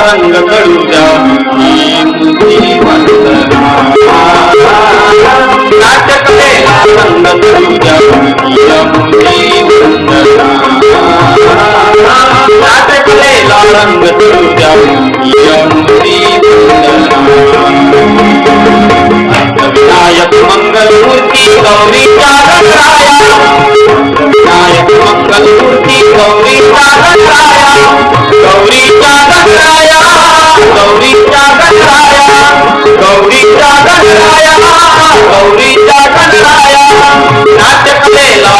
रंग करूया ही मुली रंग करूया ही मुली रंग करूया ही नायक मंगलमूर्ती गौरी गणराया विनायक मंगलमूर्ती गौरी गणराया गौरी गणराया गौरी गणराया गौरीच्या गणराया गौरीच्या गणराया नाट्यकलेला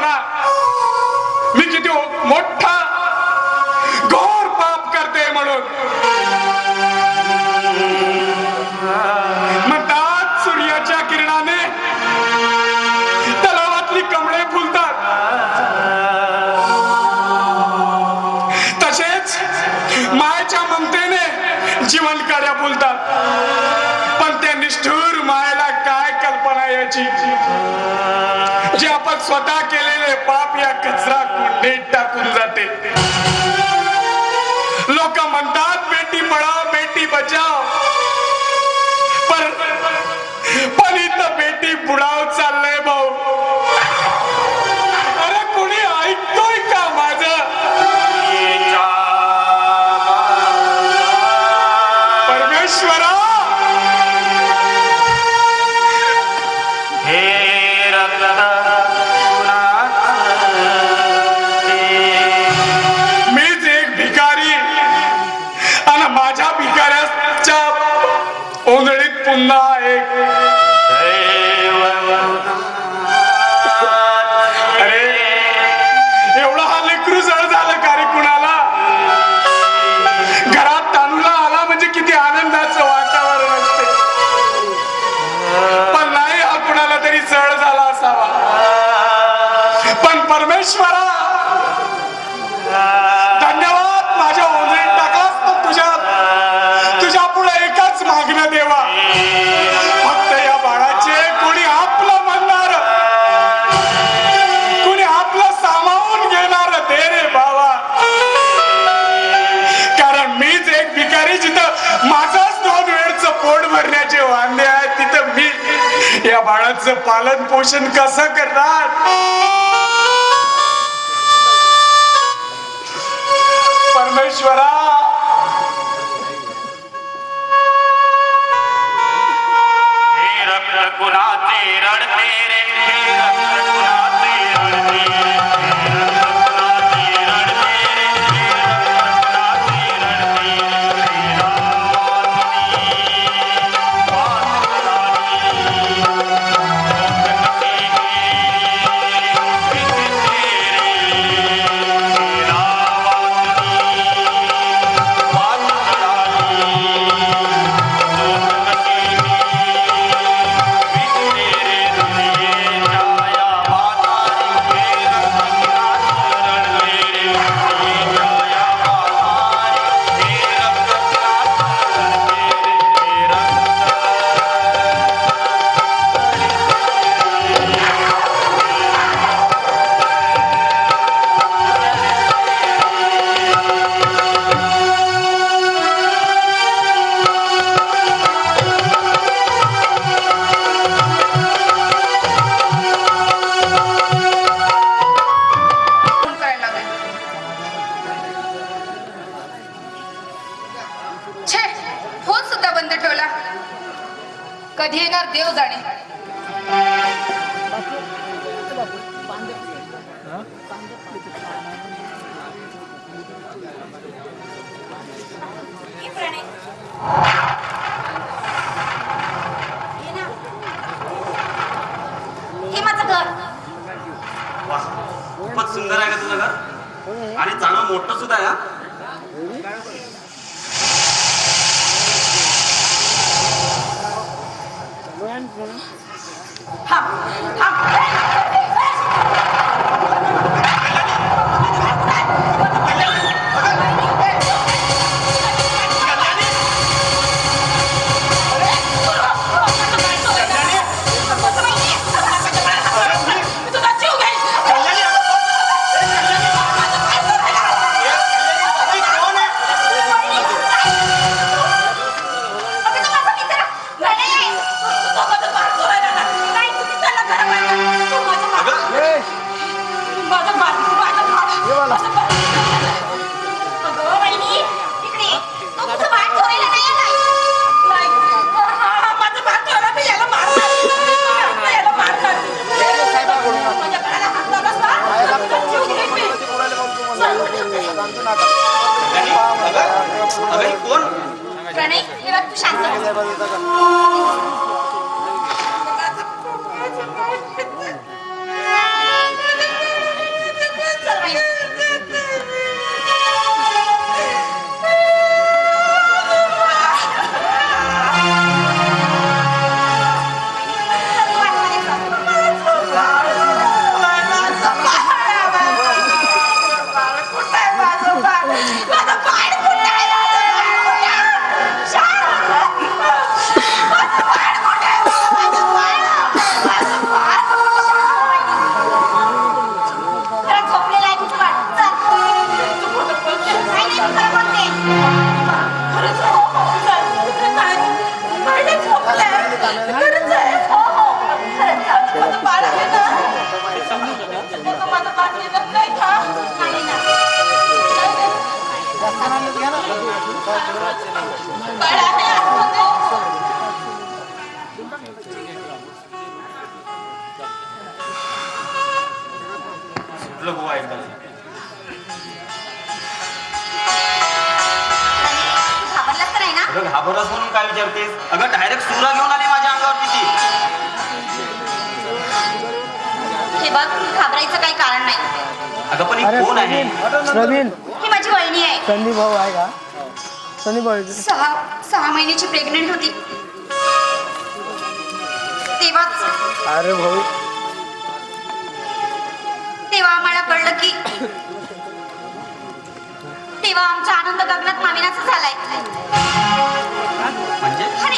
म्हणा मी किती मोठा घोर पाप करते म्हणून. म्हणतात सूर्याच्या किरणाने तलावातली कमळे फुलतात. तसेच मायाच्या ममतेने जीवन कार्या फुलतात. पण त्या निष्ठुर मायाला काय कल्पना याची आपण स्वतः केलेले पाप या कचरा कुंडीत टाकून जाते. लोक म्हणतात बेटी पढाओ बेटी बचाव पण पण इथं बेटी बुडाव चाललंय भाऊ. परमेश्वरा धन्यवाद माझ्या ओझरीत टाकलास पण तुझ्या तुझ्या पुढे एकच मागणं देवा. फक्त या बाळाचे कोणी आपलं म्हणणार? कोणी आपलं सामावून घेणार? दे रे बाबा. कारण मीच एक भिकारी जिथं माझाच दोन वेळच पोट भरण्याचे वांदे आहेत तिथं मी या बाळाचं पालन पोषण कसं करणार? परमेश्वरा अगं ही कोण प्रणय हे बघ तू सुटलं गोवा एकदम घाबरस म्हणून काय विचारतेस? अगं डायरेक्ट सुरा घेऊन आली माझ्या अंगावरती ती हे बघ घाबरायचं काही कारण नाही. अगं पण ही कोण आहे? प्रवीण ही माझी वहिनी आहे. संदीप भाऊ आहे का? संदीप भाऊ इथे. सहा सहा महिन्याची प्रेग्नेंट होती. तेव्हाच अरे भाऊ. तेव्हा आम्हाला कळलं की तेव्हा आमचा आनंद गगनात मामिनाचा झालाय. म्हणजे अरे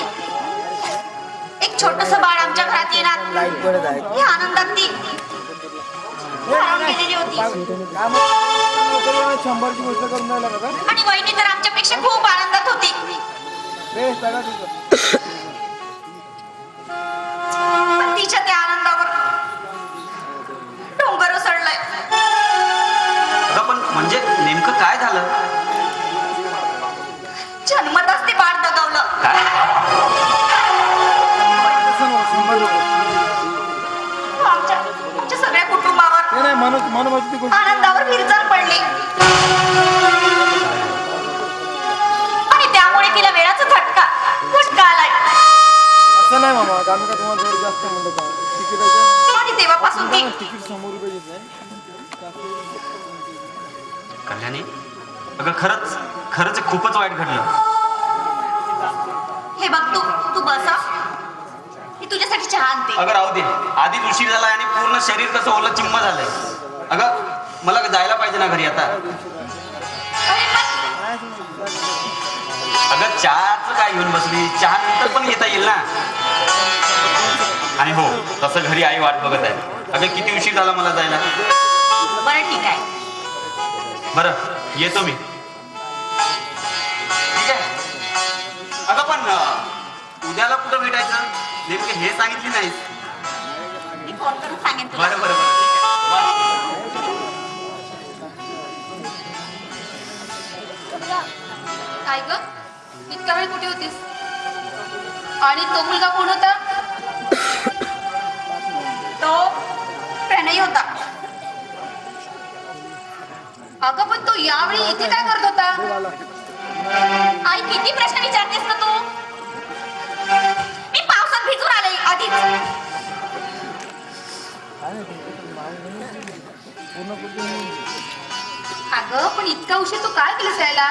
एक छोटस बाळ आमच्या घरात येणार या आनंदात ती भारावून गेलेली होती काय म्हणतो? शंभरची गोष्ट करून राहिला का काय? आणि वहिनी तर आमच्यापेक्षा खूप आनंदात होती तुझं. गोष्ट? आनंदावर विरजण पडली. आणि त्यामुळे तिला वेळाचा झटका झटका आलाय. असं नाही मामा आम्ही का तुम्हाला थोडं जास्त म्हणतो का आणि तेव्हापासून ती तिकीट शंभर रुपये घेत आहे कल्याणी अगं खरंच खरंच खूपच वाईट घडलं. हे बघ तू तू बसा. मी तुझ्यासाठी चहा आणते. अगं राहू दे. आधीच उशीर झालाय आणि पूर्ण शरीर कसं ओलं चिम्म झालंय. मला जायला पाहिजे ना घरी आता. अगं चहाचं काय घेऊन बसली? चहा नंतर पण घेता येईल ना? आणि हो तसं घरी आई वाट बघत आहे. अगं किती उशीर झाला मला जायला? बरं ठीक आहे. बरं येतो मी. ठीक आहे. अगं पण उद्याला कुठं भेटायचं? नेमकं हे सांगितली तुला. बरं बरं बरं. काय ग इतका वेळ कुठे होतीस? आणि तो मुलगा कोण होता? तो प्रणय होता. अगं पण तो यावेळी इथे काय करत होता? आई किती प्रश्न विचारतेस ना तू? मी पावसात भिजून आले आधीच. अगं पण इतका उशीर तू काय केलं यायला?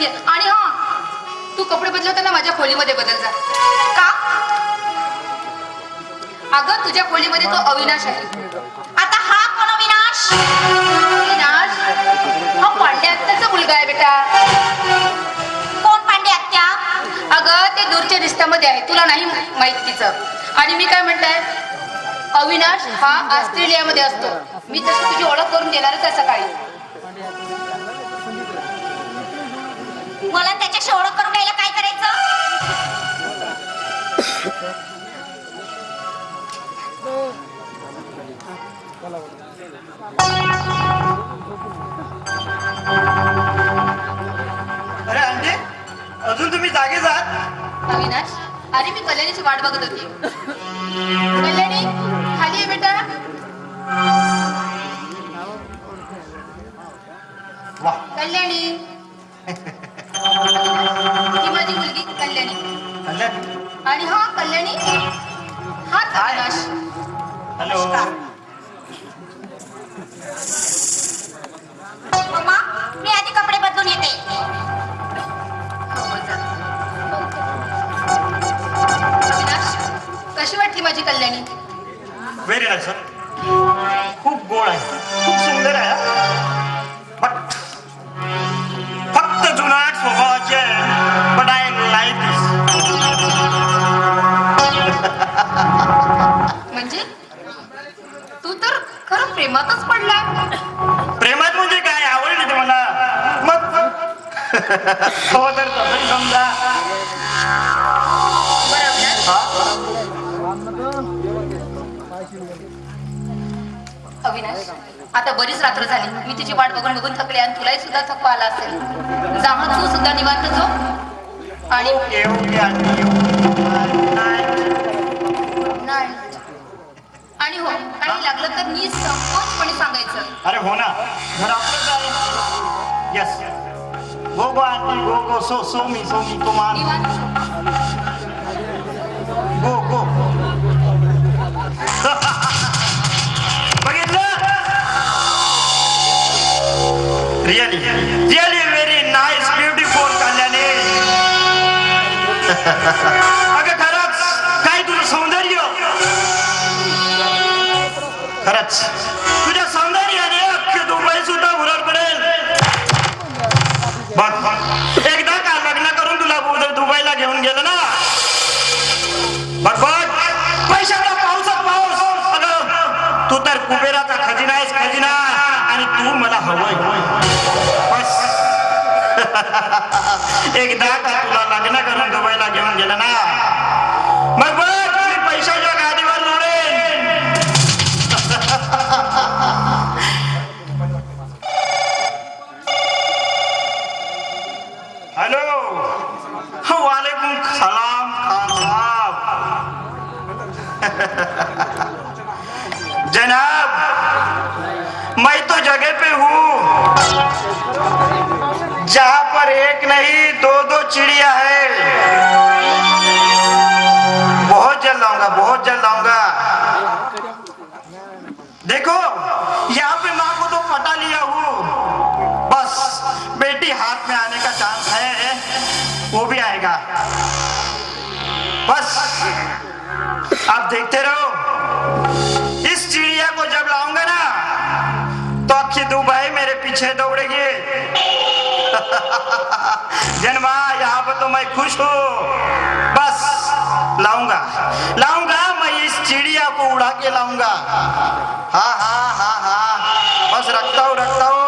घे आणि हा तू कपडे बदलवताना माझ्या खोलीमध्ये बदल जा. का? अगं तुझ्या खोलीमध्ये तो अविनाश आहे. आता हा कोण अविनाश? अविनाश? हा पांड्या आत्याचा मुलगा आहे बेटा. कोण पांडे आत्या? अगं ते दूरच्या रिश्त्यामध्ये आहे तुला नाही माहीत तिचं. आणि मी काय म्हणताय? अविनाश हा ऑस्ट्रेलियामध्ये असतो. मी तशी तुझी ओळख करून देणारच आहे सकाळी. मला त्याच्याशी ओळख करून द्यायला काय करायचं? अरे आंटी अजून तुम्ही जागे जात? अविनाश अरे मी कल्याणीची वाट बघत होती. कल्याणी हा अविनाश हॅलो. मम्मा मी आधी कपडे बदलून येते. अविनाश कशी वाटली माझी कल्याणी? व्हेरी नाईस सर खूप गोड आहे. खूप सुंदर आहे प्रेमातच पडलाय प्रेमात म्हणजे काय? आवडली ते मला मग? हो तर समजा. अविनाश आता बरीच रात्र झाली. मी तुझी वाट बघून बघून थकले आणि तुलाही सुद्धा थकवा आला असेल. जा मग तू सुद्धा निवांत झो आणि नाही. आणि हो. काही लागलं तर नी संकोचपणे सांगायचं. अरे हो ना. घर आपलंच आहे yes go go aunty go go so so मी सो मी तो मान. निवांत. Go go. बघितलं? Really really very nice beautiful Kalyani. तुझ्या सौंदर्याने अख्खी दुबई सुद्धा उरड पडेल. एकदा का लग्न करून तुला उद्या दुबईला घेऊन गेलं ना? बघ बघ. पैशाला पाऊसच पाऊस. अगं तू तर कुबेराचा खजिना आहेस खजिना. आणि तू मला हवंय. बस. एकदा का तुला लग्न करून दुबईला घेऊन गेलं ना? जनाब, मैं तो जगह पे हूँ। जहाँ पर एक नहीं दो दो चिड़िया है। बहुत जल्द आऊँगा बहुत जल्द आऊँगा देखो, यहाँ पे माँ को तो पटा लिया हूँ। बस, बेटी हाथ में आने का चांस है, वो भी आएगा। बस, आप देखते रहो। पीछे दौड़ेंगे जन्मा, यहाँ पर तो मैं खुश हूँ। बस, लाऊँगा। लाऊँगा, मैं इस चिड़िया को उड़ा के लाऊँगा। हाँ हाँ हाँ हाँ। बस रखता हूँ रखता हूँ।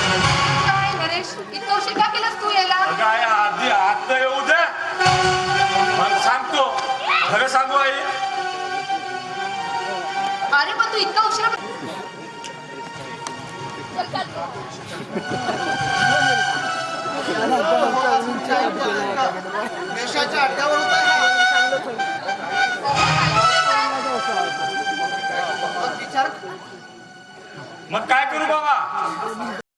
नरेश इतकं उशीर का केलास तू यायला काय आधी आता येऊ दे मला सांगतो खरं सांगू आई अरे पण तू इतका उशीर चल, चल. देशाच्या अड्ड्यावर होता मग काय करू बाबा?